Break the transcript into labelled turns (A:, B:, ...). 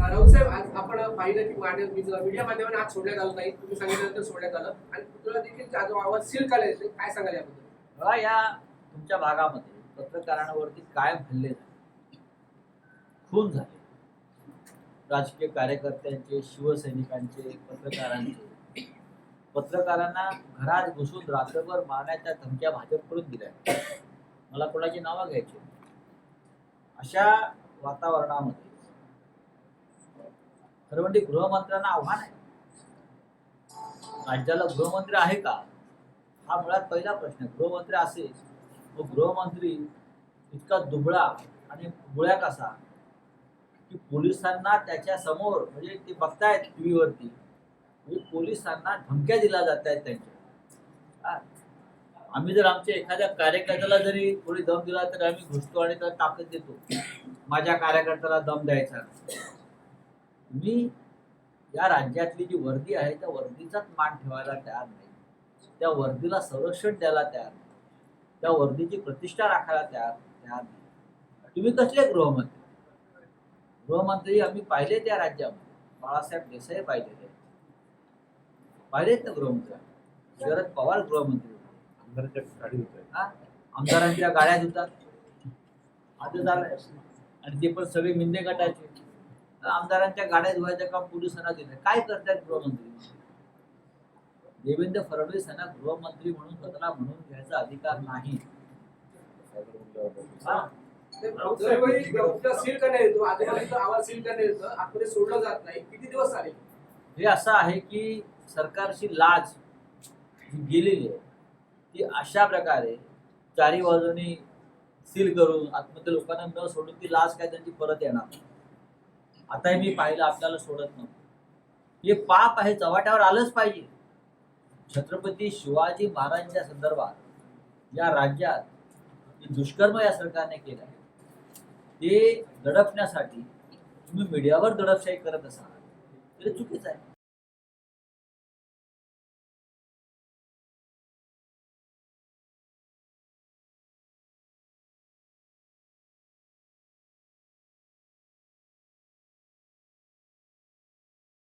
A: राऊत साहेब आज आपण पाहिलं की मान्य मीडिया माध्यमाने आज सोडण्यात आलं नाही तुम्ही सांगितल्यानंतर सोडण्यात आलं. आणि तुला देखील आवाज सील करायला काय सांगाल याबद्दल?
B: बघा या तुमच्या भागामध्ये पत्रकारांवरती काय हल्ले झाले. खून झाले. राजकीय कार्यकर्त्यांचे शिवसैनिकांचे पत्रकारांचे. पत्रकारांना घरात घुसून रात्रभर मारण्याच्या धमक्या भाजपकडून दिल्या. मला कोणाची नावं घ्यायची अशा वातावरणामध्ये खरं म्हणजे गृहमंत्र्यांना आव्हान आहे. राज्याला गृहमंत्री आहे का? हा मुळात पहिला प्रश्न आहे. गृहमंत्री असेल मग गृहमंत्री इतका दुबळा आणि बुळ्या कसा? की पोलिसांना त्याच्यासमोर म्हणजे ते बघतायत टीव्हीवरती म्हणजे पोलिसांना धमक्या दिल्या जात आहेत त्यांच्या आम्ही जर आमच्या एखाद्या कार्यकर्त्याला जरी थोडी दम दिला तर आम्ही घुसतो आणि त्याला ताकद देतो. माझ्या कार्यकर्त्याला दम द्यायचा मी या राज्यातली जी वर्दी आहे त्या वर्दीचाच मान ठेवायला तयार नाही. त्या वर्दीला संरक्षण द्यायला तयार नाही. त्या वर्दीची प्रतिष्ठा राखायला तयार तयार नाही. तुम्ही कसले गृहमंत्री? गृहमंत्री आम्ही पाहिले त्या राज्यामध्ये. बाळासाहेब देसाई पाहिलेले पाहिलेत ना गृहमंत्री? शरद पवार गृहमंत्री
C: आमदारांच्या गाडी
B: हा? आमदारांच्या गाड्या धुतात आता झालंय आणि ते पण सगळे मिंदे गटाचे. तर आमदारांच्या गाड्या धुवायचं काम पोलिसांना दिलं काय करतात गृहमंत्री? देवेंद्र फडणवीस यांना गृहमंत्री म्हणून स्वतःला म्हणून घ्यायचा अधिकार नाही. हा?
A: सील करण्यात येतो आजूबाजूचा आवाज सील करण्यात येतो आतमध्ये सोडलं जात नाही किती दिवस झाले
B: हे असं आहे की सरकारची लाज जी गेलेली आहे ती अशा प्रकारे चारी बाजूनी सील करून आतमध्ये लोकांना न सोडून ती लाच काय त्यांची परत येणार आता मी पाहिलं आपल्याला सोडत नव्हतं. हे पाप आहे चव्हाट्यावर आलंच पाहिजे. छत्रपती शिवाजी महाराजांच्या संदर्भात या राज्यात दुष्कर्म या सरकारने केलं आहे ते दडपण्यासाठी तुम्ही मीडियावर दडपशाही करत असाल तरी चुकीचं आहे.